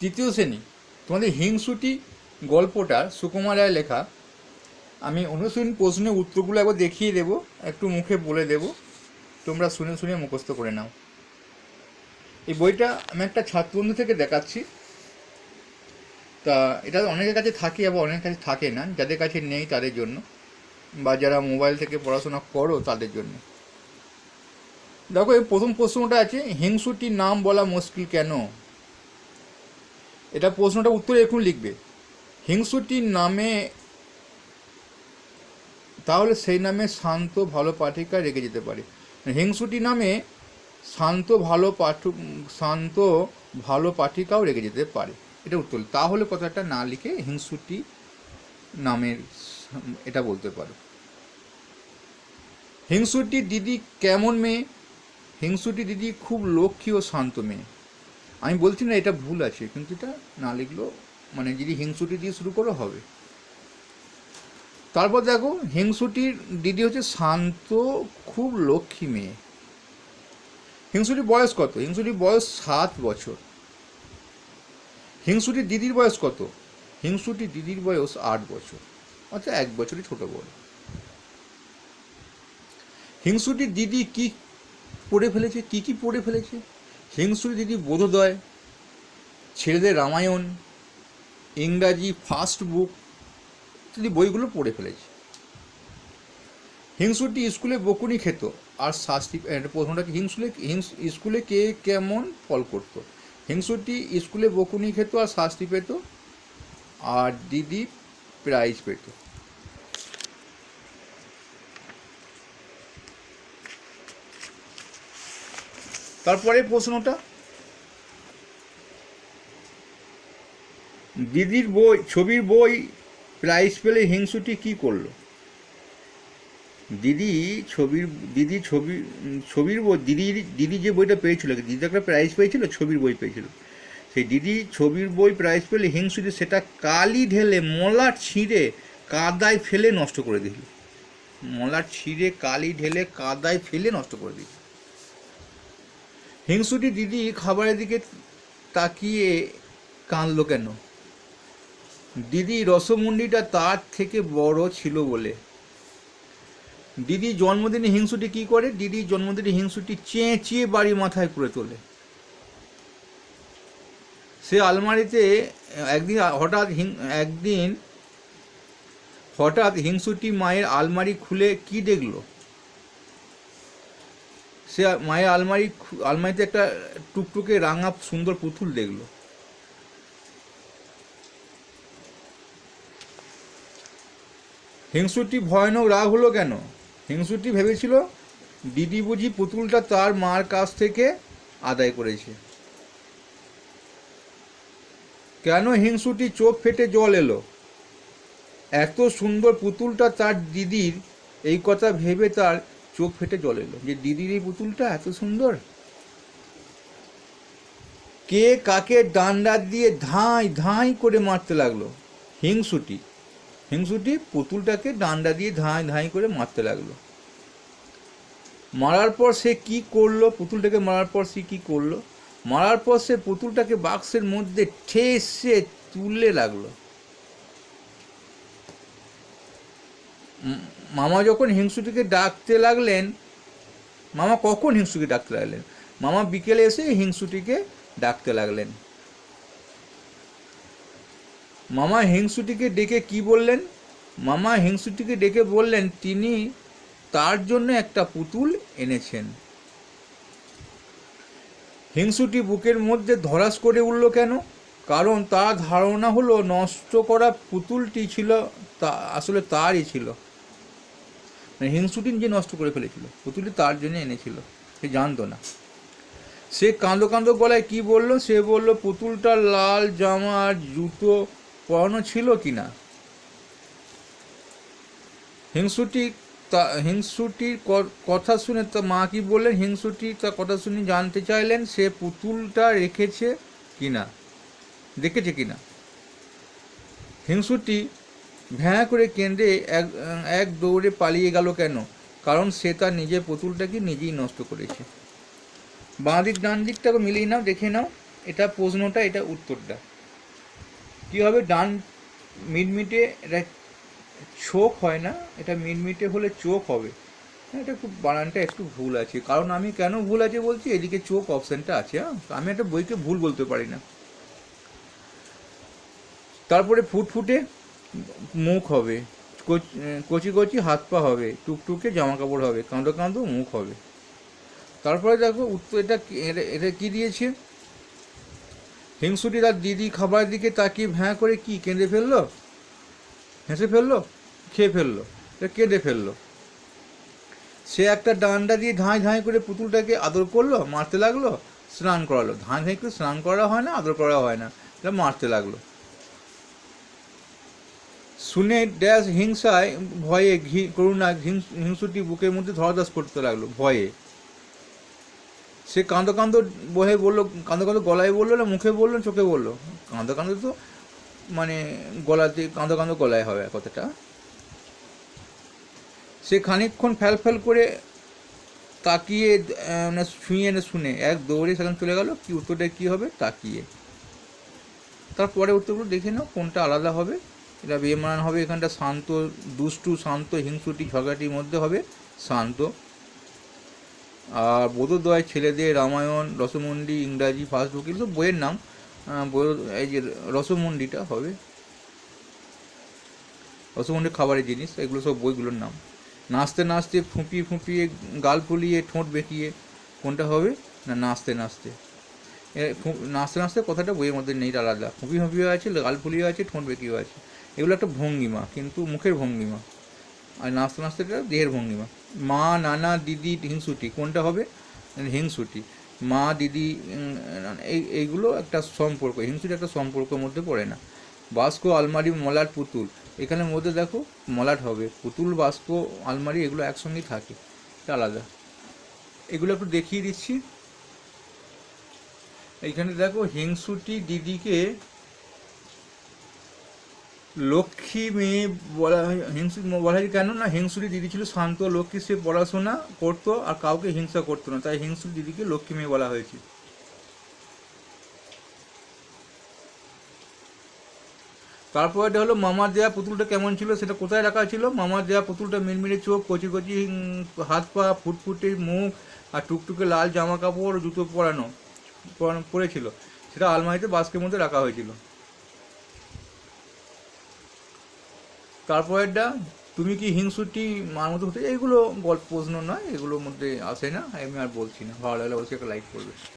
তৃতীয় শ্রেণি। তোমাদের হিংসুটি গল্পটা সুকুমার রায় লেখা। আমি অনুশীলন প্রশ্নের উত্তরগুলো একবার দেখিয়ে দেবো, একটু মুখে বলে দেবো। তোমরা শুনে শুনে মুখস্থ করে নাও। এই বইটা আমি একটা ছাত্রবন্ধু থেকে দেখাচ্ছি। তা এটা অনেকের কাছে থাকে, আবার অনেকের কাছে থাকে না। যাদের কাছে নেই, তাদের জন্য। বা যারা মোবাইল থেকে পড়াশোনা করো, তাদের জন্য। দেখো, এই প্রথম প্রশ্নটা আছে, হিংসুটির নাম বলা মুশকিল কেন? এটা প্রশ্নটা উত্তরে এখন লিখবে। হিংসুটির নামে, তাহলে সেই নামে শান্ত ভালো পাঠিকা রেখে যেতে পারে। হিংসুটি নামে শান্ত ভালো পাঠ, শান্ত ভালো পাঠিকাও রেখে যেতে পারে। এটা উত্তর তাহলে কথাটা না লিখে হিংসুটি নামের এটা বলতে পারো। হিংসুটি দিদি কেমন মেয়ে? হিংসুটি দিদি খুব লক্ষ্মী ও শান্ত মেয়ে। আমি বলছি না এটা ভুল আছে, কিন্তু এটা না লিখলেও মানে যদি হিংসুটি দিয়ে শুরু করো হবে। তারপর দেখো, হিংসুটির দিদি হচ্ছে শান্ত, খুব লক্ষ্মী মেয়ে। হিংসুটির বয়স কত? হিংসুটির বয়স সাত বছর। হিংসুটির দিদির বয়স কত? হিংসুটি দিদির বয়স আট বছর। অর্থাৎ এক বছরই ছোট বড় হিংসুটির দিদি কি পড়ে ফেলেছে? কি কি পড়ে ফেলেছে? হিংসুটি দিদি বোধোদয়, ছেলেদের রামায়ণ, ইংরাজি ফার্স্ট বুক, ইত্যাদি বইগুলো পড়ে ফেলেছে। হিংসুটি স্কুলে বকুনি খেত, আর শাস্তি প্রথমটা হিংসুলে হিংস- স্কুলে কে কেমন ফল করত? হিংসুটি স্কুলে বকুনি খেত, আর শাস্তি পেত, আর দিদি প্রাইজ পেত। তারপরে প্রশ্নটা? দিদির বই, ছবির বই প্রাইজ পেলে হিংসুটি কি করল? দিদি ছবির, দিদি ছবি, ছবির বই, দিদি দিদি যে বইটা পেয়েছিল, দিদি একটা প্রাইজ পেয়েছিল, ছবির বই পেয়েছিল। সেই দিদি ছবির বই প্রাইজ পেলে হিংসুটি সেটা কালি ঢেলে, মলাট ছিঁড়ে, কাদায় ফেলে নষ্ট করে দিল। মলাট ছিঁড়ে, কালি ঢেলে, কাদায় ফেলে নষ্ট করে দিল। হিংসুটি দিদি খাবারের দিকে তাকিয়ে কাঁদলো কেন? দিদি রসমুন্ডিটা তার থেকে বড় ছিল বলে। দিদি জন্মদিনে হিংসুটি কি করে? দিদি জন্মদিনে হিংসুটি চেঁচিয়ে বাড়ি মাথায় করে তোলে। সে আলমারিতে একদিন হঠাৎ একদিন হঠাৎ হিংসুটি মায়ের আলমারি খুলে কি দেখল? সে মায়ের আলমারি আলমারিতে একটা টুকটুকে রাঙা সুন্দর পুতুল দেখল। হিংসুটি ভয়ানক রাগ হলো কেন? হিংসুটি ভেবেছিল দিদি বুঝি পুতুলটা তার মার কাছ থেকে আদায় করেছে। কেন হিংসুটি চোখ ফেটে জল এলো? এত সুন্দর পুতুলটা তার দিদির, এই কথা ভেবে তার চোখ ফেটে জল এলো। যে দিদির এই পুতুলটা এত সুন্দর। কে কাকে ডান্ডা দিয়ে ধাঁই ধাঁই করে মারতে লাগল? হিংসুটি। হিংসুটি পুতুলটাকে ডান্ডা দিয়ে ধাঁই ধাঁই করে মারতে লাগল। মারার পর সে কি করল? পুতুলটাকে মারার পর সে কি করল? মারার পর সে পুতুলটাকে বাক্সের মধ্যে ঠেসে তুললে লাগল। মামা যখন হিংসুটিকে ডাকতে লাগলেন, মামা কখন হিংসুকে ডাকতে লাগলেন? মামা বিকেলে এসে হিংসুটিকে ডাকতে লাগলেন। মামা হিংসুটিকে ডেকে কি বললেন? মামা হিংসুটিকে ডেকে বললেন, তিনি তার জন্য একটা পুতুল এনেছেন। হিংসুটি বুকের মধ্যে ধরাস করে উঠল কেন? কারণ তার ধারণা হলো, নষ্ট করা পুতুলটি ছিল তা, আসলে তারই ছিল। মানে হিংসুটি নিজে নষ্ট করে ফেলেছিল, পুতুলটি তার জন্য এনেছিল, সে জানতো না। সে কাঁদো কাঁদো গলায় কি বলল? সে বলল, পুতুলটা লাল জামা আর জুতো পরানো ছিল কি না হিংসুটি তা, হিংসুটির কথা শুনে তা মা কি বললেন? হিংসুটি তার কথা শুনে জানতে চাইলেন, সে পুতুলটা রেখেছে কি না দেখেছে কি না হিংসুটি ভ্যাঁ করে কেন্দ্রে এক এক দৌড়ে পালিয়ে গেল কেন? কারণ সে তার নিজের পুতুলটাকে নিজেই নষ্ট করেছে। বাঁ দিক ডান দিকটাকে মিলিয়ে নাও দেখে নাও। এটা প্রশ্নটা এটা উত্তরটা। কি হবে? ডান মিটমিটে এটা চোখ হয় না? এটা মিটমিটে হলে চোখ হবে। হ্যাঁ, এটা খুব বানানটা একটু ভুল আছে। কারণ আমি কেন ভুল আছে বলছি? এদিকে চোখ অপশানটা আছে হ্যাঁ? আমি একটা বইকে ভুল বলতে পারি না। তারপরে ফুটফুটে মুখ হবে। কচ- কচি হাত পা হবে, টুকটুকে জামা কাপড় হবে, কাঁদো কাঁদো মুখ হবে। তারপরে দেখো উত্তর এটা এটা- কি দিয়েছে? হিংসুটি তার দিদি খাবার দিকে তাকিয়ে ভ্যাঁ করে কি, কেঁদে ফেলল? হেসে ফেলল? খেয়ে ফেলল? এটা কেঁদে ফেলল। সে একটা ডান্ডা দিয়ে ধাঁই ধাঁই করে পুতুলটাকে আদর করল, মারতে লাগল, স্নান করালো। ধাঁই ধাঁই করে স্নান করা হয় না, আদর করা হয় না, এটা মারতে লাগল। শুনে ড্যাশ হিংসায় ভয়ে ঘি, করুণা, হিংস- হিংসুটি বুকের মধ্যে ধরাদাস করতে লাগল, ভয়ে। সে কাঁদো কাঁদো বহে বলল, কাঁদো কাঁদো গলায় বলল না মুখে বলল চোখে বলল? কাঁদো কাঁদো তো মানে গলাতে কাঁদো কাঁদো গলায় হবে কথাটা। সে খানিকক্ষণ ফ্যাল ফ্যাল করে তাকিয়ে মানে শুয়ে না শুনে এক দৌড়ে সেখানে চলে গেল। কি উত্তরটা কি হবে? তাকিয়ে। তারপরে উত্তরগুলো দেখে নাও কোনটা আলাদা হবে। এটা বেমান হবে এখানটা শান্ত, দুষ্টু, শান্ত, হিংসুটি, ঝগড়াটির মধ্যে হবে শান্ত। আর বোধোদয় ছেলেদের রামায়ণ, রসমন্ডি, ইংরাজি, ফার্স্ট বুক, এগুলো বইয়ের নাম। এই যে রসমন্ডিটা হবে। রসমন্ডি খাবারের জিনিস, এগুলো সব বইগুলোর নাম। নাচতে নাচতে ফুঁপিয়ে ফুঁপিয়ে গাল ফুলিয়ে ঠোঁট বেঁকিয়ে কোনটা হবে? না, নাচতে নাচতে। নাচতে নাচতে কথাটা বইয়ের মধ্যে নেই আলাদা। ফুঁপি ফুঁপিয়ে আছে, গাল ফুলিয়ে আছে, ঠোঁট বেঁকিয়ে আছে। এগুলো একটা ভঙ্গিমা, কিন্তু মুখের ভঙ্গিমা। আর নাচতে নাচতে এটা দেহের ভঙ্গিমা। মা, নানা, দিদি, হিংসুটি, কোনটা হবে? হিংসুটি। মা, দিদি এই, এইগুলো একটা সম্পর্ক হিংসুটি একটা সম্পর্কের মধ্যে পড়ে না। বাস্ক, আলমারি, মলাট, পুতুল। এখানের মধ্যে দেখো, মলাট হবে, পুতুল, বাস্ক, আলমারি, এগুলো একসঙ্গেই থাকে, এটা আলাদা। এগুলো একটু দেখিয়ে দিচ্ছি। এইখানে দেখো, হিংসুটি দিদিকে লক্ষ্মী মেয়ে বলা হয়, হিংসু, বলা হয় কেন না হিংসুরি দিদি ছিল শান্ত, লক্ষ্মী সে পড়াশোনা করতো আর কাউকে হিংসা করতো না, তাই হিংসুরি দিদিকে লক্ষ্মী মেয়ে বলা হয়েছে। তারপর এটা হলো মামার দেয়া পুতুলটা কেমন ছিল, সেটা কোথায় রাখা ছিল? মামার দেয়া পুতুলটা মিনমিনে চোখ, কচি কচি হাত পা, ফুটফুটে মুখ আর টুকটুকে লাল জামা কাপড়, জুতো পরানো, পরেছিল। সেটা আলমারিতে বাস্কের মধ্যে রাখা হয়েছিল। তারপরেরটা তুমি কি হিংসুটি মার মতো হতে, এইগুলো গল্প প্রশ্ন নয়, এগুলোর মধ্যে আসে না, আমি আর বলছি না। ভালো লাগলে অবশ্যই একটা লাইক করবে।